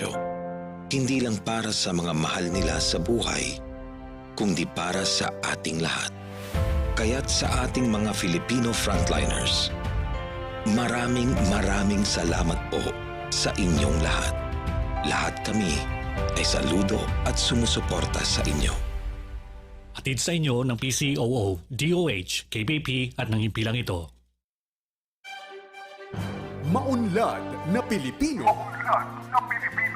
sakripisyo. Hindi lang para sa mga mahal nila sa buhay, kundi para sa ating lahat. Kaya't sa ating mga Filipino frontliners, maraming maraming salamat po sa inyong lahat. Lahat kami ay saludo at sumusuporta sa inyo. Hatid sa inyo ng PCOO, DOH, KBP at ng himpilang ito. Maunlad na Pilipino.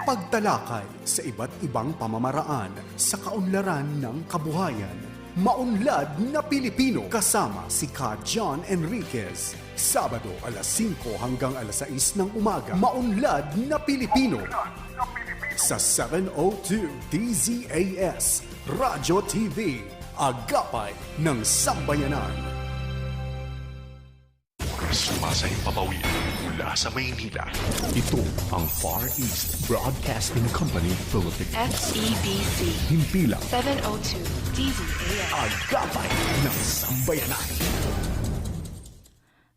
Pagtalakay sa iba't ibang pamamaraan sa kaunlaran ng kabuhayan. Maunlad na Pilipino kasama si Ka John Enriquez. Sabado alas 5 hanggang alas 6 ng umaga. Maunlad na Pilipino. Sa 702 DZAS Radyo TV. Agapay ng Sambayanan. Sumasayang papawin mula sa Maynila. Ito ang Far East Broadcasting Company Philippines. FEBC Himpilang 702 DZAS. agapay ng sambayanan.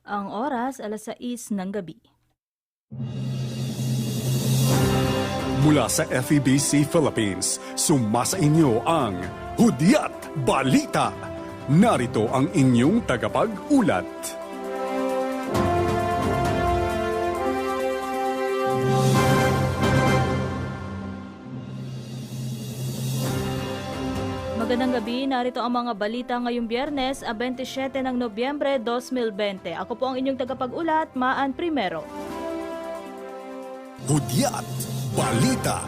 Ang oras, alas 6 ng gabi. Mula sa FEBC Philippines, sumasa inyo ang Hudyat Balita. Narito ang inyong tagapag-ulat. Magandang gabi, narito ang mga balita ngayong biyernes, a 27 ng Nobyembre 2020. Ako po ang inyong tagapag-ulat, Maan Primero. Hudyat Balita.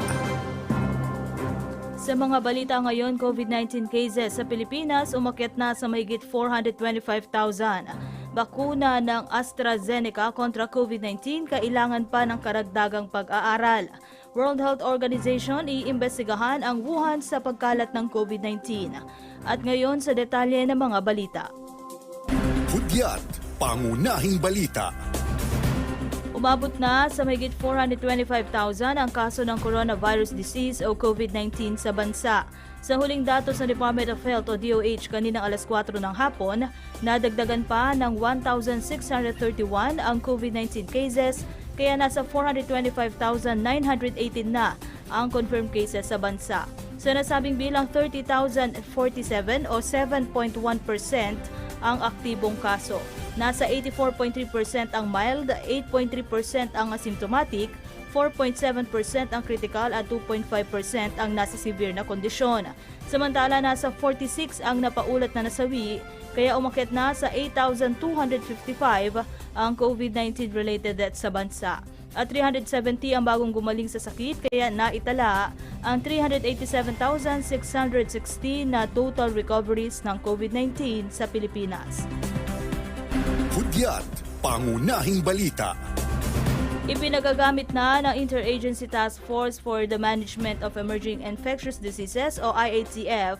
Sa mga balita ngayon, COVID-19 cases sa Pilipinas umakyat na sa mahigit 425,000. Bakuna ng AstraZeneca kontra COVID-19 kailangan pa ng karagdagang pag-aaral. World Health Organization iimbestigahan ang Wuhan sa pagkalat ng COVID-19. At ngayon sa detalye ng mga balita. Hudyat Pangunahing Balita. Umabot na sa mahigit 425,000 ang kaso ng coronavirus disease o COVID-19 sa bansa. Sa huling datos ng Department of Health o DOH kaninang alas 4 ng hapon, nadagdagan pa ng 1,631 ang COVID-19 cases kaya nasa 425,918 na ang confirmed cases sa bansa. Sa nasabing bilang 30,047 o 7.1% ang aktibong kaso. Nasa 84.3% ang mild, 8.3% ang asymptomatic, 4.7% ang critical at 2.5% ang nasa severe na kondisyon. Samantala nasa 46 ang napaulat na nasawi, kaya umakyat na sa 8,255 ang COVID-19 related deaths sa bansa. At 370 ang bagong gumaling sa sakit kaya naitala ang 387,616 na total recoveries ng COVID-19 sa Pilipinas. Hudyat Pangunahing Balita. Ipinagagamit na ng Interagency Task Force for the Management of Emerging Infectious Diseases o IATF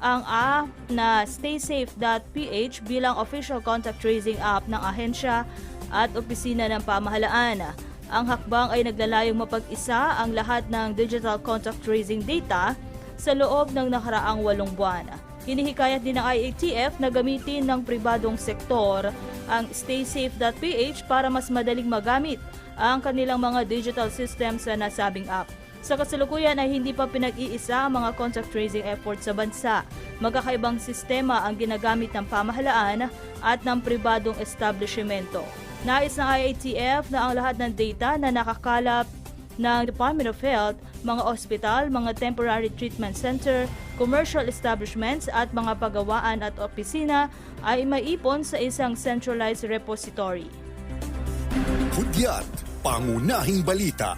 ang app na staysafe.ph bilang official contact tracing app ng ahensya at opisina ng pamahalaan. Ang hakbang ay naglalayong mapag-isa ang lahat ng digital contact tracing data sa loob ng nakaraang walong buwan. Hinihikayat din ng IATF na gamitin ng pribadong sektor ang staysafe.ph para mas madaling magamit ang kanilang mga digital systems sa nasabing app. Sa kasalukuyan ay hindi pa pinag-iisa ang mga contact tracing efforts sa bansa. Magkakaibang sistema ang ginagamit ng pamahalaan at ng pribadong establishmento. Nais ng IATF na ang lahat ng data na nakakalap ng Department of Health, mga ospital, mga temporary treatment center, commercial establishments at mga pagawaan at opisina ay maipon sa isang centralized repository. Hudyat Pangunahing Balita.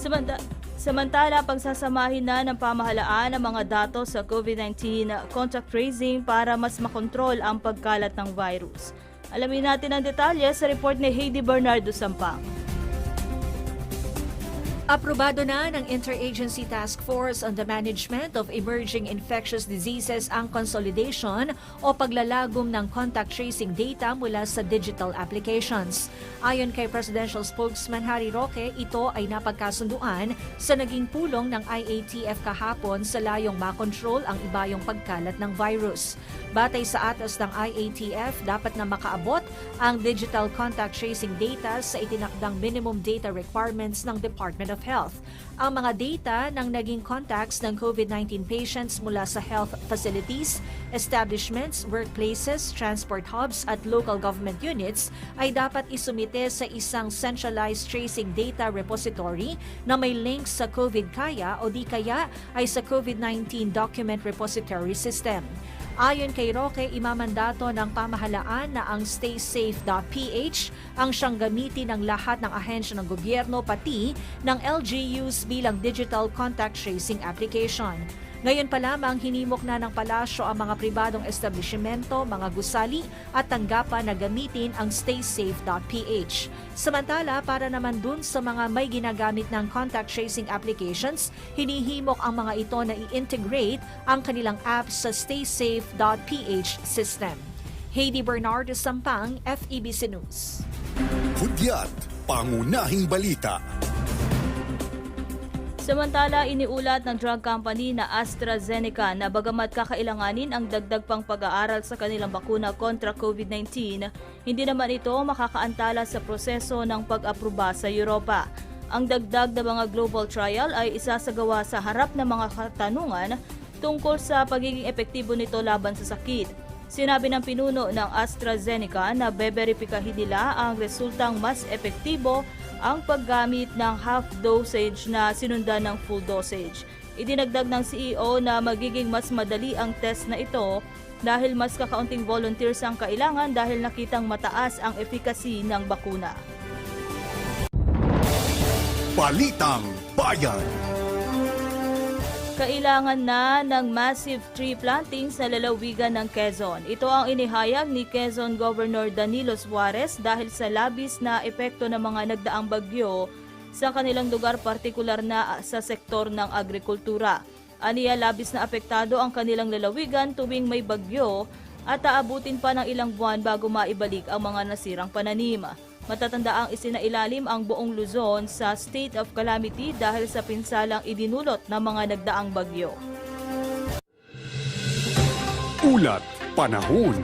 Samanta- Samantala, pagsasamahin na ng pamahalaan ang mga datos sa COVID-19 contact tracing para mas makontrol ang pagkalat ng virus. Alamin natin ang detalye sa report ni Heidi Bernardo Sampang. Aprobado na ng Interagency Task Force on the Management of Emerging Infectious Diseases ang consolidation o paglalagom ng contact tracing data mula sa digital applications. Ayon kay Presidential Spokesman Harry Roque, ito ay napagkasunduan sa naging pulong ng IATF kahapon sa layong makontrol ang ibayong pagkalat ng virus. Batay sa atas ng IATF, dapat na makaabot ang digital contact tracing data sa itinakdang minimum data requirements ng Department of Health. Ang mga data ng naging contacts ng COVID-19 patients mula sa health facilities, establishments, workplaces, transport hubs at local government units ay dapat isumite sa isang centralized tracing data repository na may links sa COVID Kaya o di kaya ay sa COVID-19 Document Repository System. Ayon kay Roque, imamandato ng pamahalaan na ang staysafe.ph ang siyang gamitin ng lahat ng ahensya ng gobyerno pati ng LGUs bilang digital contact tracing application. Ngayon pa lamang hinimok na ng palasyo ang mga pribadong establishmento, mga gusali at tanggapan na gamitin ang staysafe.ph. Samantala, para naman dun sa mga may ginagamit ng contact tracing applications, hinihimok ang mga ito na i-integrate ang kanilang apps sa staysafe.ph system. Heidi Bernardo Sampang, FEBC News. Hudyat, pangunahing balita. Samantala, iniulat ng drug company na AstraZeneca na bagamat kakailanganin ang dagdag pang pag-aaral sa kanilang bakuna kontra COVID-19, hindi naman ito makakaantala sa proseso ng pag-aproba sa Europa. Ang dagdag na mga global trial ay isasagawa sa harap ng mga katanungan tungkol sa pagiging epektibo nito laban sa sakit. Sinabi ng pinuno ng AstraZeneca na beberipikahin nila ang resultang mas epektibo ang paggamit ng half dosage na sinundan ng full dosage. Idinagdag ng CEO na magiging mas madali ang test na ito dahil mas kakaunting volunteers ang kailangan dahil nakitang mataas ang efficacy ng bakuna. Balitang Bayan. Kailangan na ng massive tree planting sa lalawigan ng Quezon. Ito ang inihayag ni Quezon Governor Danilo Suarez dahil sa labis na epekto ng mga nagdaang bagyo sa kanilang lugar partikular na sa sektor ng agrikultura. Aniya labis na apektado ang kanilang lalawigan tuwing may bagyo at aabutin pa ng ilang buwan bago maibalik ang mga nasirang pananim. Matatanda ang isinailalim ang buong Luzon sa state of calamity dahil sa pinsalang idinulot ng mga nagdaang bagyo. Ulat Panahon.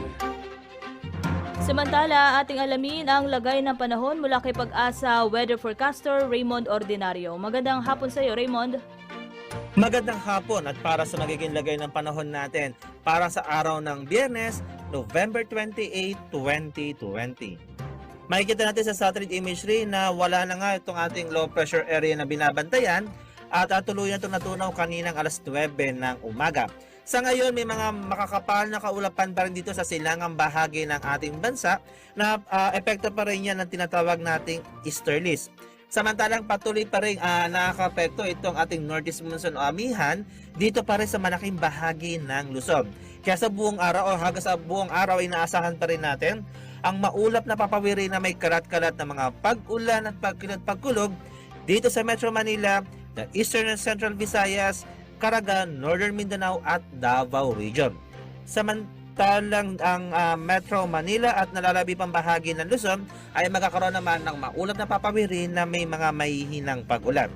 Samantala, ating alamin ang lagay ng panahon mula kay pag-asa weather forecaster Raymond Ordinario. Magandang hapon sa iyo, Raymond. Magandang hapon at para sa magiging lagay ng panahon natin para sa araw ng Biyernes, November 28, 2020. Makikita natin sa satellite imagery na wala na nga itong ating low pressure area na binabantayan at uh, tuluyan itong natunaw kaninang alas 9 ng umaga. Sa ngayon, may mga makakapal na kaulapan pa rin dito sa silangang bahagi ng ating bansa na uh, epekto pa rin yan ng tinatawag nating easterlies. Samantalang patuloy pa rin uh, nakakapekto itong ating northeast monsoon o amihan dito pa rin sa malaking bahagi ng Luzon. Kaya sa buong araw o hanggang sa buong araw ay inaasahan pa rin natin ang maulap na papawiri na may kalat-kalat na mga pag-ulan at pagkilat-pagkulog dito sa Metro Manila, the Eastern and Central Visayas, Caraga, Northern Mindanao at Davao Region. Samantalang ang uh, Metro Manila at nalalabi pang bahagi ng Luzon ay magkakaroon naman ng maulap na papawiri na may mga mahihinang pag-ulan.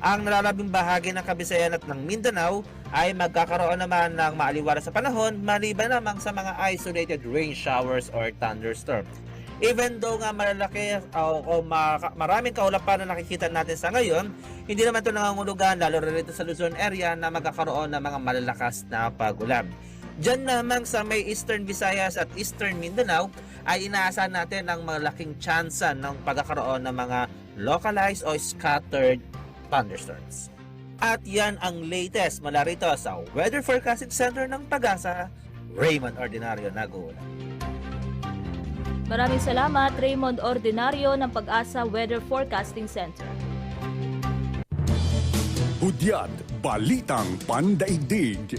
Ang nalalabing bahagi ng Kabisayan at ng Mindanao ay magkakaroon naman ng maaliwala sa panahon maliban lamang sa mga isolated rain showers or thunderstorm. Even though nga malalaki o, o ma- maraming kaulapan na nakikita natin sa ngayon, hindi naman ito nangangulugan lalo rin ito sa Luzon area na magkakaroon ng mga malalakas na pagulan. Diyan namang sa may Eastern Visayas at Eastern Mindanao ay inaasahan natin ang malaking tsansa ng pagkakaroon ng mga localized o scattered thunderstorms. At yan ang latest mula rito sa Weather Forecasting Center ng Pagasa, Raymond Ordinario Nagulat. Maraming salamat, Raymond Ordinario ng Pag-asa Weather Forecasting Center. Hudyat, Balitang Pandaigdig.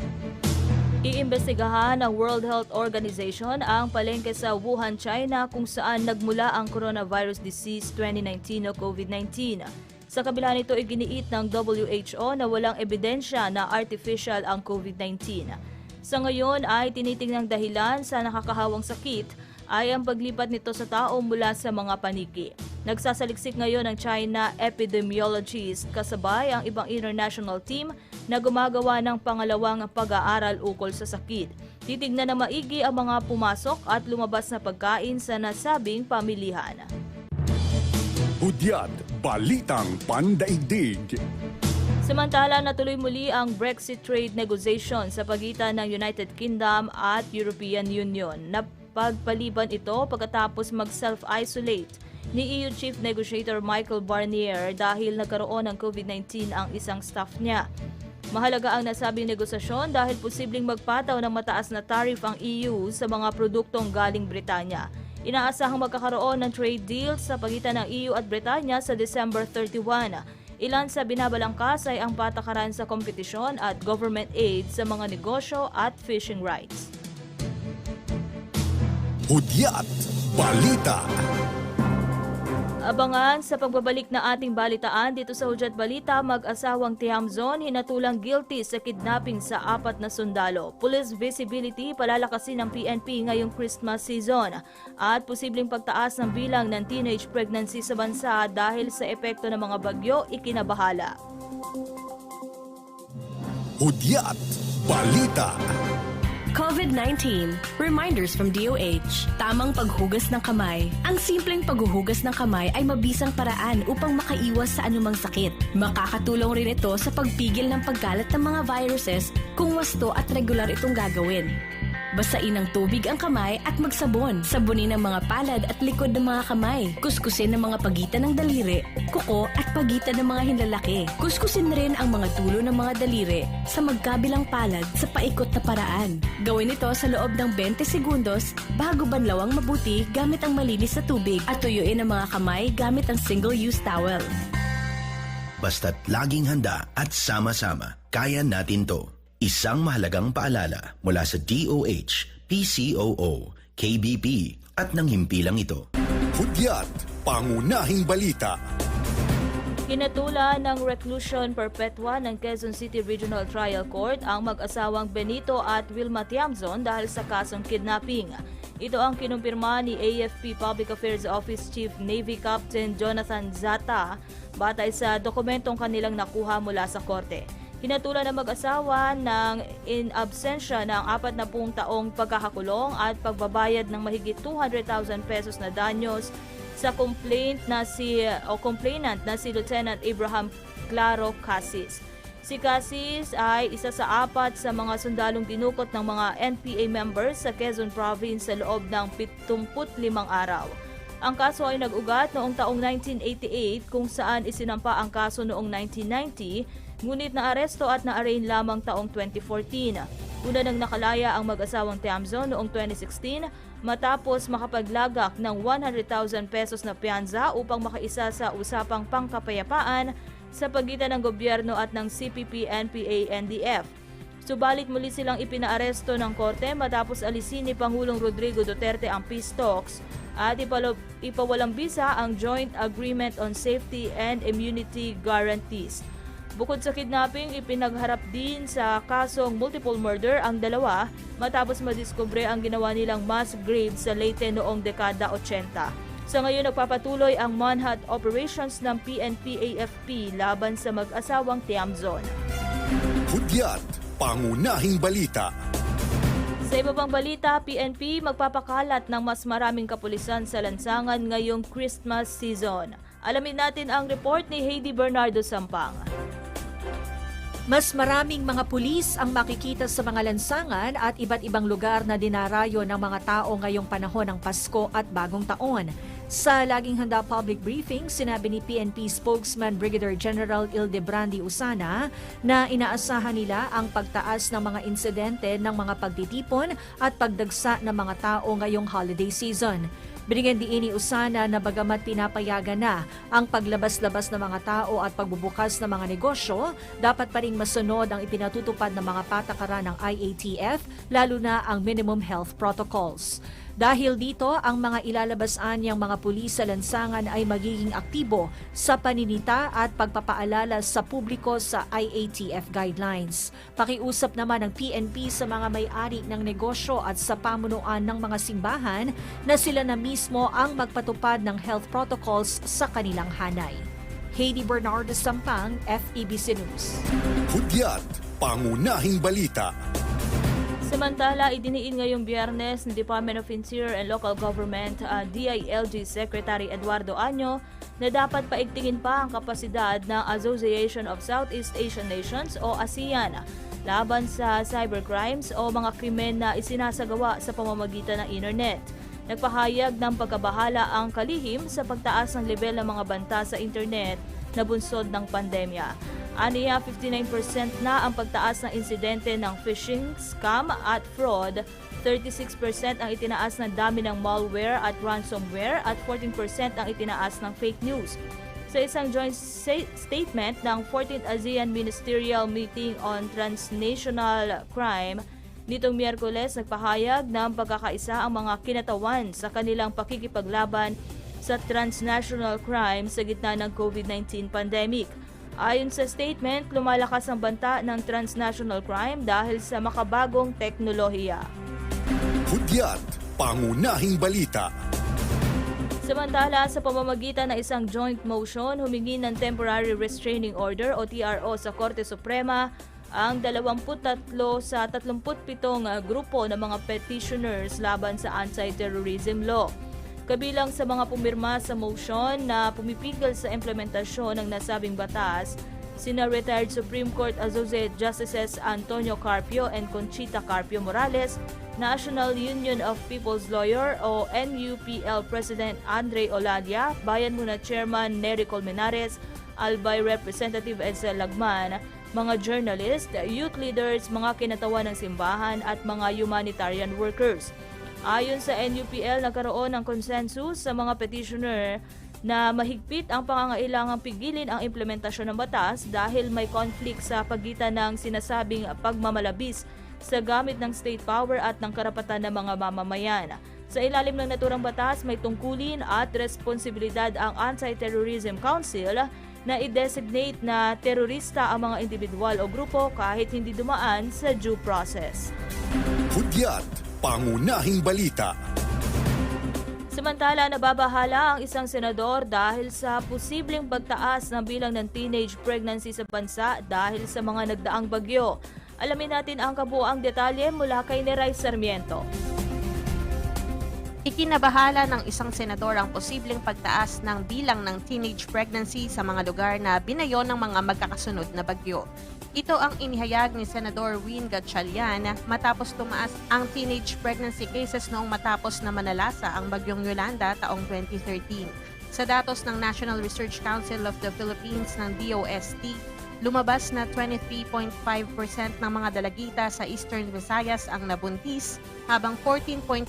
Iimbestigahan ng World Health Organization ang palengke sa Wuhan, China kung saan nagmula ang coronavirus disease 2019 o COVID-19. Sa kabila nito, iginiit ng WHO na walang ebidensya na artificial ang COVID-19. Sa ngayon ay tinitingnang dahilan sa nakakahawang sakit ay ang paglipat nito sa tao mula sa mga paniki. Nagsasaliksik ngayon ang China epidemiologist kasabay ang ibang international team na gumagawa ng pangalawang pag-aaral ukol sa sakit. Titignan na maigi ang mga pumasok at lumabas na pagkain sa nasabing pamilihan. Hudyat Balitang Pandaigdig. Samantala, natuloy muli ang Brexit trade negotiation sa pagitan ng United Kingdom at European Union. Napagpaliban ito pagkatapos mag-self-isolate ni EU Chief Negotiator Michael Barnier dahil nagkaroon ng COVID-19 ang isang staff niya. Mahalaga ang nasabing negosasyon dahil posibleng magpataw ng mataas na tariff ang EU sa mga produktong galing Britanya. Inaasahang magkakaroon ng trade deal sa pagitan ng EU at Britanya sa December 31. Ilan sa binabalangkas ay ang patakaran sa kompetisyon at government aid sa mga negosyo at fishing rights. Hudyat Balita. Abangan sa pagbabalik na ating balitaan dito sa Hudyat Balita, mag-asawang Tiamzon hinatulang guilty sa kidnapping sa apat na sundalo. Police visibility palalakasin ng PNP ngayong Christmas season at posibleng pagtaas ng bilang ng teenage pregnancy sa bansa dahil sa epekto ng mga bagyo ikinabahala. Hudyat Balita. COVID-19. Reminders from DOH. Tamang paghugas ng kamay. Ang simpleng paghuhugas ng kamay ay mabisang paraan upang makaiwas sa anumang sakit. Makakatulong rin ito sa pagpigil ng pagkalat ng mga viruses kung wasto at regular itong gagawin. Basain ng tubig ang kamay at magsabon. Sabunin ang mga palad at likod ng mga kamay. Kuskusin ang mga pagitan ng daliri, kuko at pagitan ng mga hinlalaki. Kuskusin rin ang mga tulo ng mga daliri sa magkabilang palad sa paikot na paraan. Gawin ito sa loob ng 20 segundos bago banlawang mabuti gamit ang malinis na tubig at tuyuin ang mga kamay gamit ang single-use towel. Basta't laging handa at sama-sama, kaya natin to. Isang mahalagang paalala mula sa DOH, PCOO, KBP at ng himpilang ito. Hudyat Pangunahing Balita. Hinatulan ng reclusion perpetua ng Quezon City Regional Trial Court ang mag-asawang Benito at Wilma Tiamzon dahil sa kasong kidnapping. Ito ang kinumpirma ni AFP Public Affairs Office Chief Navy Captain Jonathan Zata batay sa dokumentong kanilang nakuha mula sa korte. Hinatulan ng mag-asawa ng in absentia ng apat na pung taong pagkakakulong at pagbabayad ng mahigit 200,000 pesos na danyos sa complaint na si o complainant na si Lieutenant Abraham Claro Casis. Si Casis ay isa sa apat sa mga sundalong dinukot ng mga NPA members sa Quezon Province sa loob ng 75 araw. Ang kaso ay nag-ugat noong taong 1988 kung saan isinampa ang kaso noong 1990 ngunit naaresto at na-arraign lamang taong 2014. Una nang nakalaya ang mag-asawang Tiamzo noong 2016 matapos makapaglagak ng 100,000 pesos na piyansa upang makaisa sa usapang pangkapayapaan sa pagitan ng gobyerno at ng CPP, NPA, NDF. Subalit muli silang ipinaaresto ng korte matapos alisin ni Pangulong Rodrigo Duterte ang peace talks at ipawalang bisa ang Joint Agreement on Safety and Immunity Guarantees. Bukod sa kidnapping, ipinagharap din sa kasong multiple murder ang dalawa matapos madiskubre ang ginawa nilang mass grave sa Leyte noong dekada 80. Sa ngayon, nagpapatuloy ang manhunt operations ng PNP-AFP laban sa mag-asawang Tiamzon. Hudyat Pangunahing Balita. Sa iba pang balita, PNP magpapakalat ng mas maraming kapulisan sa lansangan ngayong Christmas season. Alamin natin ang report ni Heidi Bernardo Sampang. Mas maraming mga pulis ang makikita sa mga lansangan at iba't ibang lugar na dinarayo ng mga tao ngayong panahon ng Pasko at Bagong Taon. Sa laging handa public briefing, sinabi ni PNP spokesman Brigadier General Ildebrandi Usana na inaasahan nila ang pagtaas ng mga insidente ng mga pagtitipon at pagdagsa ng mga tao ngayong holiday season. Binigyan din ni Usana na bagamat pinapayagan na ang paglabas-labas ng mga tao at pagbubukas ng mga negosyo, dapat pa rin masunod ang ipinatutupad ng mga patakaran ng IATF, lalo na ang minimum health protocols. Dahil dito, ang mga ilalabasan niyang mga pulis sa lansangan ay magiging aktibo sa paninita at pagpapaalala sa publiko sa IATF guidelines. Pakiusap naman ng PNP sa mga may-ari ng negosyo at sa pamunuan ng mga simbahan na sila na mismo ang magpatupad ng health protocols sa kanilang hanay. Heidi Bernardo Sampang, FEBC News. Hudyat, pangunahing balita. Samantala, idiniin ngayong biyernes ng Department of Interior and Local Government uh, DILG Secretary Eduardo Año na dapat paigtingin pa ang kapasidad ng Association of Southeast Asian Nations o ASEAN laban sa cybercrimes o mga krimen na isinasagawa sa pamamagitan ng internet. Nagpahayag ng pagkabahala ang kalihim sa pagtaas ng level ng mga banta sa internet na bunsod ng pandemya. Aniya, 59% na ang pagtaas ng insidente ng phishing, scam at fraud. 36% ang itinaas ng dami ng malware at ransomware at 14% ang itinaas ng fake news. Sa isang joint statement ng 14th ASEAN Ministerial Meeting on Transnational Crime, nitong Miyerkules nagpahayag ng pagkakaisa ang mga kinatawan sa kanilang pakikipaglaban sa transnational crime sa gitna ng COVID-19 pandemic. Ayon sa statement, lumalakas ang banta ng transnational crime dahil sa makabagong teknolohiya. Hudyat, pangunahing balita. Samantala, sa pamamagitan ng isang joint motion, humingi ng Temporary Restraining Order o TRO sa Korte Suprema ang 23 sa 37 grupo ng mga petitioners laban sa anti-terrorism law. Kabilang sa mga pumirma sa motion na pumipigil sa implementasyon ng nasabing batas, sina retired Supreme Court Associate Justices Antonio Carpio and Conchita Carpio Morales, National Union of People's Lawyer o NUPL President Andre Oladia, Bayan Muna Chairman Nery Colmenares, Albay Representative Edsel Lagman, mga journalist, youth leaders, mga kinatawan ng simbahan at mga humanitarian workers. Ayon sa NUPL, nagkaroon ng consensus sa mga petitioner na mahigpit ang pangangailangang pigilin ang implementasyon ng batas dahil may conflict sa pagitan ng sinasabing pagmamalabis sa gamit ng state power at ng karapatan ng mga mamamayan. Sa ilalim ng naturang batas, may tungkulin at responsibilidad ang Anti-Terrorism Council na i-designate na terorista ang mga individual o grupo kahit hindi dumaan sa due process. Hudyat, pangunahing balita. Samantala, nababahala ang isang senador dahil sa posibleng pagtaas ng bilang ng teenage pregnancy sa bansa dahil sa mga nagdaang bagyo. Alamin natin ang kabuang detalye mula kay Neray Sarmiento. Ikinabahala ng isang senador ang posibleng pagtaas ng bilang ng teenage pregnancy sa mga lugar na binayo ng mga magkakasunod na bagyo. Ito ang inihayag ni Senador Win Gatchalian matapos tumaas ang teenage pregnancy cases noong matapos na manalasa ang bagyong Yolanda taong 2013. Sa datos ng National Research Council of the Philippines ng DOST, lumabas na 23.5% ng mga dalagita sa Eastern Visayas ang nabuntis, habang 14.8%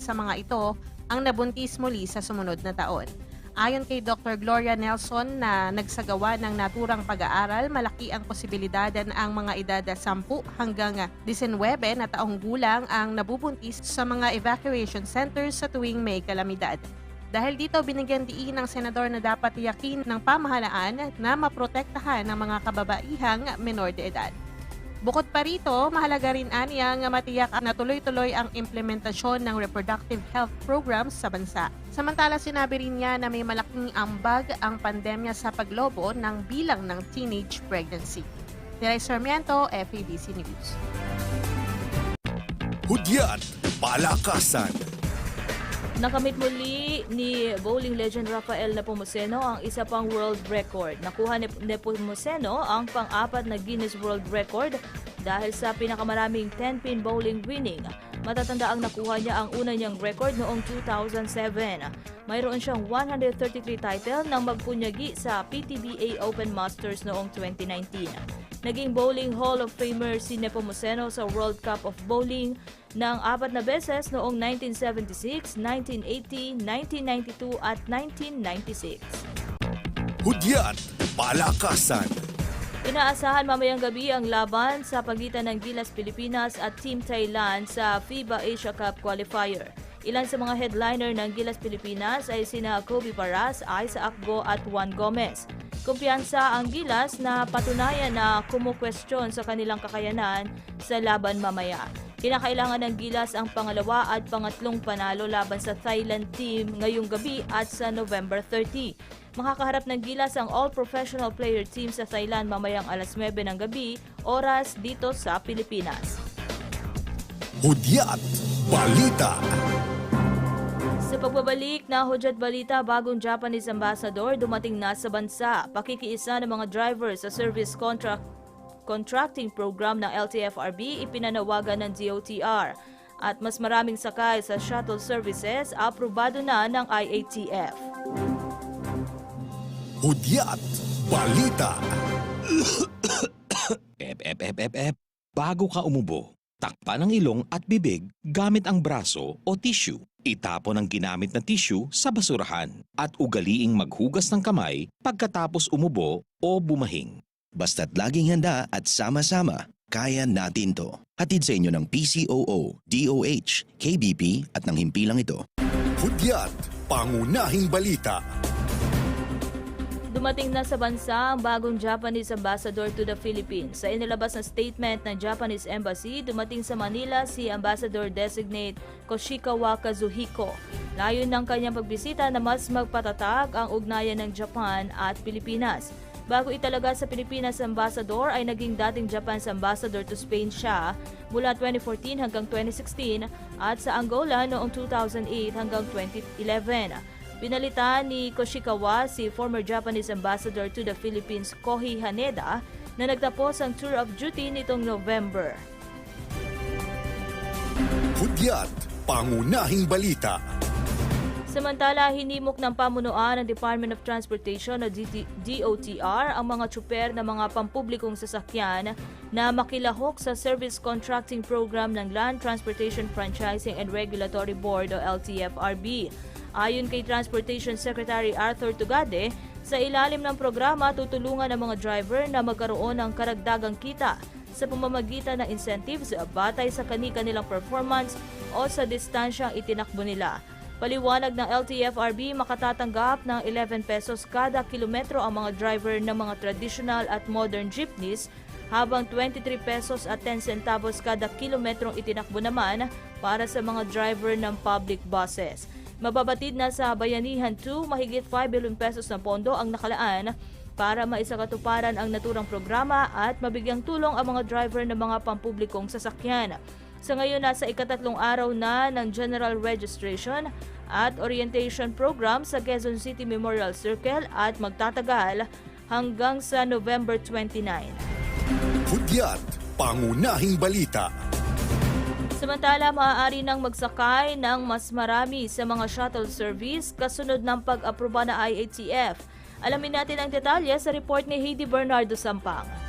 sa mga ito ang nabuntis muli sa sumunod na taon. Ayon kay Dr. Gloria Nelson na nagsagawa ng naturang pag-aaral, malaki ang posibilidad na ang mga edad 10 hanggang 19 na taong gulang ang nabubuntis sa mga evacuation centers sa tuwing may kalamidad. Dahil dito, binigyan diin ng senador na dapat tiyakin ng pamahalaan na maprotektahan ng mga kababaihang menor de edad. Bukod pa rito, mahalaga rin aniya nga matiyak na tuloy-tuloy ang implementasyon ng reproductive health programs sa bansa. Samantala, sinabi rin niya na may malaking ambag ang pandemya sa paglobo ng bilang ng teenage pregnancy. Niray Sarmiento, FABC News. Hudyat, palakasan. Nakamit muli ni bowling legend Rafael Nepomuceno ang isa pang world record. Nakuha ni Nepomuceno ang pang-apat na Guinness World Record dahil sa pinakamaraming 10-pin bowling winning. Matatanda ang nakuha niya ang una niyang record noong 2007. Mayroon siyang 133 title nang magpunyagi sa PTBA Open Masters noong 2019. Naging Bowling Hall of Famer si Nepomuceno sa World Cup of Bowling ng apat na beses noong 1976, 1980, 1992 at 1996. Hudyat, palakasan. Inaasahan mamayang gabi ang laban sa pagitan ng Gilas Pilipinas at Team Thailand sa FIBA Asia Cup Qualifier. Ilan sa mga headliner ng Gilas Pilipinas ay sina Kobe Paras, Isa Akgo at Juan Gomez. Kumpiyansa ang Gilas na patunayan na kumukwestiyon sa kanilang kakayanan sa laban mamaya. Kinakailangan ng Gilas ang pangalawa at pangatlong panalo laban sa Thailand team ngayong gabi at sa November 30. Makakaharap ng Gilas ang all-professional player team sa Thailand mamayang alas 9 ng gabi, oras dito sa Pilipinas. Hudyat Balita Sa pagbabalik na Hudyat Balita, bagong Japanese ambassador dumating na sa bansa. Pakikiisa ng mga driver sa service contract contracting program ng LTFRB ipinanawagan ng DOTR. At mas maraming sakay sa shuttle services aprobado na ng IATF. Hudyat Balita Ep, ep, ep, ep, ep. Bago ka umubo, takpan ang ilong at bibig gamit ang braso o tissue. Itapon ang ginamit na tissue sa basurahan at ugaliing maghugas ng kamay pagkatapos umubo o bumahing. Basta't laging handa at sama-sama, kaya natin to. Hatid sa inyo ng PCOO, DOH, KBP at ng himpilang ito. Hudyat Pangunahing Balita Dumating na sa bansa ang bagong Japanese ambassador to the Philippines. Sa inilabas na statement ng Japanese Embassy, dumating sa Manila si Ambassador Designate Koshikawa Kazuhiko. Layon ng kanyang pagbisita na mas magpatatag ang ugnayan ng Japan at Pilipinas. Bago italaga sa Pilipinas ambassador ay naging dating Japan's ambassador to Spain siya mula 2014 hanggang 2016 at sa Angola noong 2008 hanggang 2011. Pinalitan ni Koshikawa si former Japanese ambassador to the Philippines Kohi Haneda na nagtapos ang tour of duty nitong November. Hudyat Pangunahing Balita Samantala, hinimok ng pamunuan ng Department of Transportation o DOTR ang mga tsuper ng mga pampublikong sasakyan na makilahok sa Service Contracting Program ng Land Transportation Franchising and Regulatory Board o LTFRB. Ayon kay Transportation Secretary Arthur Tugade, sa ilalim ng programa tutulungan ang mga driver na magkaroon ng karagdagang kita sa pamamagitan ng incentives batay sa kani-kanilang performance o sa distansyang itinakbo nila. Paliwanag ng LTFRB makatatanggap ng 11 pesos kada kilometro ang mga driver ng mga traditional at modern jeepneys habang 23 pesos at 10 centavos kada kilometrong itinakbo naman para sa mga driver ng public buses. Mababatid na sa Bayanihan 2, mahigit 5 billion pesos na pondo ang nakalaan para maisakatuparan ang naturang programa at mabigyang tulong ang mga driver ng mga pampublikong sasakyan. Sa ngayon, nasa ikatatlong araw na ng General Registration at Orientation Program sa Quezon City Memorial Circle at magtatagal hanggang sa November 29. Hudyat Pangunahing Balita Samantala, maaari nang magsakay ng mas marami sa mga shuttle service kasunod ng pag-aproba na IATF. Alamin natin ang detalye sa report ni Heidi Bernardo Sampang.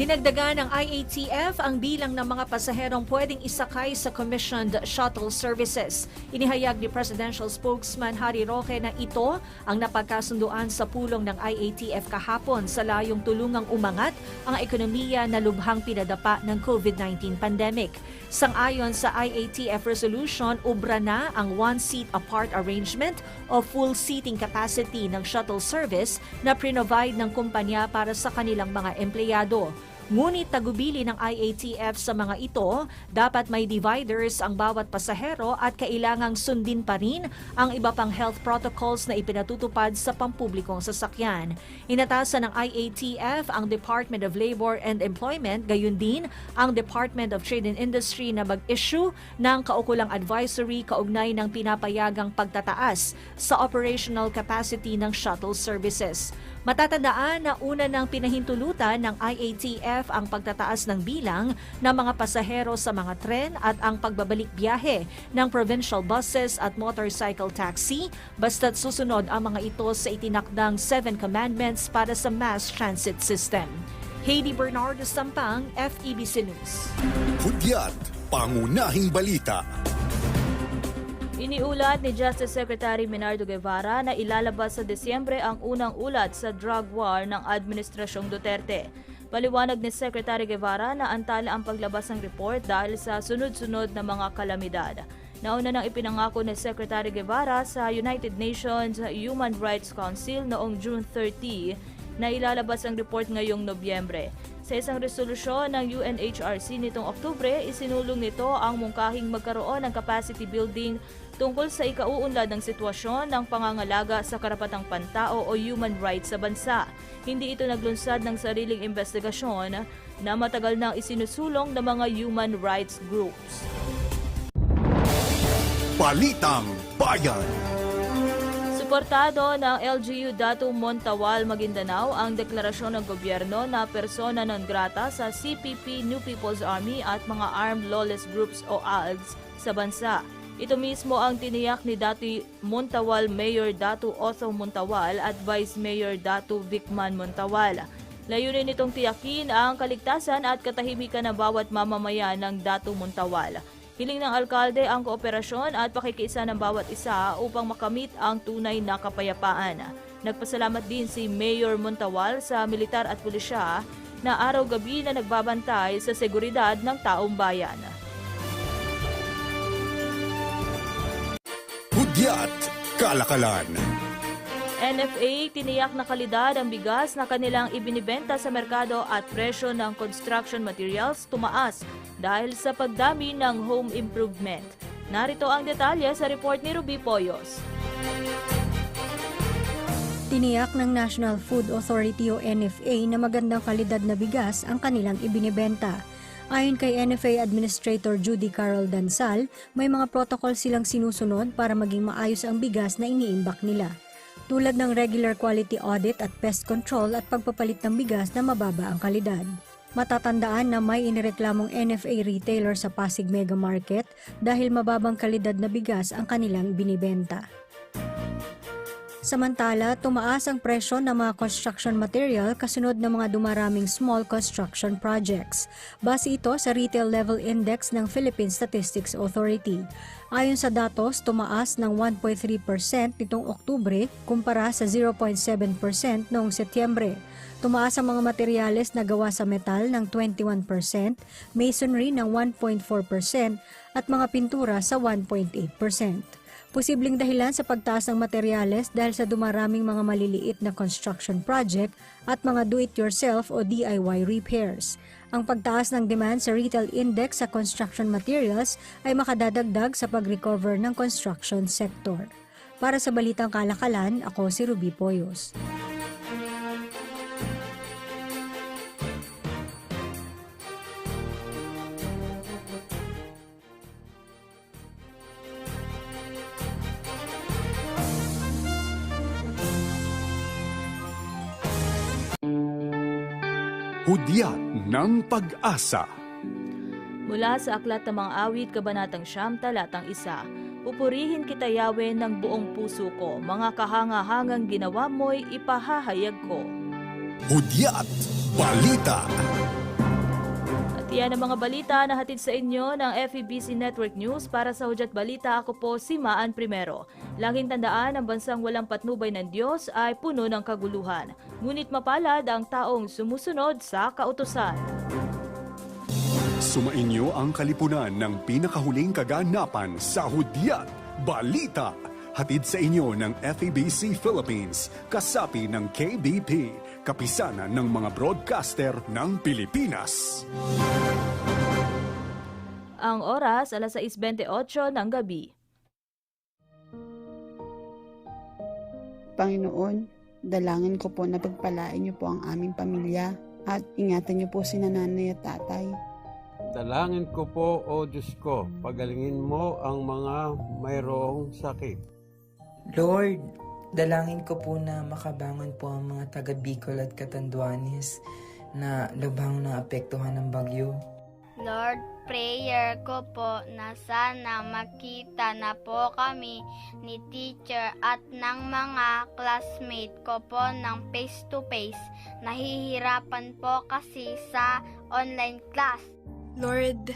Dinagdagan ng IATF ang bilang ng mga pasaherong pwedeng isakay sa commissioned shuttle services. Inihayag ni Presidential Spokesman Harry Roque na ito ang napagkasunduan sa pulong ng IATF kahapon sa layong tulungang umangat ang ekonomiya na lubhang pinadapa ng COVID-19 pandemic. Sang-ayon sa IATF resolution, ubra na ang one-seat apart arrangement o full seating capacity ng shuttle service na provide ng kumpanya para sa kanilang mga empleyado. Ngunit tagubili ng IATF sa mga ito, dapat may dividers ang bawat pasahero at kailangang sundin pa rin ang iba pang health protocols na ipinatutupad sa pampublikong sasakyan. Inatasan ng IATF ang Department of Labor and Employment, gayon din ang Department of Trade and Industry na mag-issue ng kaukulang advisory kaugnay ng pinapayagang pagtataas sa operational capacity ng shuttle services. Matatandaan na una ng pinahintulutan ng IATF ang pagtataas ng bilang ng mga pasahero sa mga tren at ang pagbabalik biyahe ng provincial buses at motorcycle taxi basta't susunod ang mga ito sa itinakdang 7 commandments para sa mass transit system. Heidi Bernardo Sampang, FEBC News. Hudyat Pangunahing Balita Iniulat ni Justice Secretary Minardo Guevara na ilalabas sa Desyembre ang unang ulat sa drug war ng Administrasyong Duterte. Paliwanag ni Secretary Guevara na antala ang paglabas ng report dahil sa sunod-sunod na mga kalamidad. Nauna nang ipinangako ni Secretary Guevara sa United Nations Human Rights Council noong June 30 na ilalabas ang report ngayong Nobyembre. Sa isang resolusyon ng UNHRC nitong Oktubre, isinulong nito ang mungkahing magkaroon ng capacity building tungkol sa ikauunlad ng sitwasyon ng pangangalaga sa karapatang pantao o human rights sa bansa. Hindi ito naglunsad ng sariling investigasyon na matagal nang isinusulong ng mga human rights groups. Balitang Bayan. Suportado ng LGU Datu Montawal Maguindanao ang deklarasyon ng gobyerno na persona non grata sa CPP New People's Army at mga armed lawless groups o ALGS sa bansa. Ito mismo ang tiniyak ni dati Montawal Mayor Datu Otho Montawal at Vice Mayor Datu Vicman Montawal. Layunin nitong tiyakin ang kaligtasan at katahimikan ng bawat mamamayan ng Datu Montawal. Hiling ng alkalde ang kooperasyon at pakikiisa ng bawat isa upang makamit ang tunay na kapayapaan. Nagpasalamat din si Mayor Montawal sa militar at pulisya na araw-gabi na nagbabantay sa seguridad ng taong bayan. Hudyat Kalakalan. NFA tiniyak na kalidad ang bigas na kanilang ibinibenta sa merkado at presyo ng construction materials tumaas dahil sa pagdami ng home improvement. Narito ang detalye sa report ni Ruby Poyos. Tiniyak ng National Food Authority o NFA na magandang kalidad na bigas ang kanilang ibinibenta. Ayon kay NFA Administrator Judy Carol Dansal, may mga protocol silang sinusunod para maging maayos ang bigas na iniimbak nila. Tulad ng regular quality audit at pest control at pagpapalit ng bigas na mababa ang kalidad. Matatandaan na may inireklamong NFA retailer sa Pasig Mega Market dahil mababang kalidad na bigas ang kanilang binibenta. Samantala, tumaas ang presyo ng mga construction material kasunod ng mga dumaraming small construction projects. Base ito sa Retail Level Index ng Philippine Statistics Authority. Ayon sa datos, tumaas ng 1.3% nitong Oktubre kumpara sa 0.7% noong Setyembre. Tumaas ang mga materyales na gawa sa metal ng 21%, masonry ng 1.4% at mga pintura sa 1.8%. Posibleng dahilan sa pagtaas ng materyales dahil sa dumaraming mga maliliit na construction project at mga do-it-yourself o DIY repairs. Ang pagtaas ng demand sa retail index sa construction materials ay makadadagdag sa pag-recover ng construction sector. Para sa Balitang Kalakalan, ako si Ruby Poyos. Hudyat ng Pag-asa. Mula sa Aklat ng Mga Awit, Kabanatang Siyam, Talatang Isa, Pupurihin kita Yahweh ng buong puso ko, mga kahangahangang ginawa mo'y ipahahayag ko. Hudyat Balita. At yan ang mga balita na hatid sa inyo ng FEBC Network News para sa Hudyat Balita. Ako po si Maan Primero. Laging tandaan, ang bansang walang patnubay ng Diyos ay puno ng kaguluhan. Ngunit mapalad ang taong sumusunod sa kautusan. Sumainyo ang kalipunan ng pinakahuling kaganapan sa Hudyat Balita. Hatid sa inyo ng FEBC Philippines, kasapi ng KBP, kapisanan ng mga broadcaster ng Pilipinas. Ang oras, alas 6.28 ng gabi. Panginoon, dalangin ko po na pagpalain niyo po ang aming pamilya at ingatan niyo po si nanay at tatay. Dalangin ko po, O Diyos ko, pagalingin mo ang mga mayroong sakit. Lord, dalangin ko po na makabangon po ang mga taga Bicol at Catanduanes na lubhang naapektuhan ng bagyo. Lord, prayer ko po na sana makita na po kami ni teacher at ng mga classmate ko po ng face to face. Nahihirapan po kasi sa online class. Lord,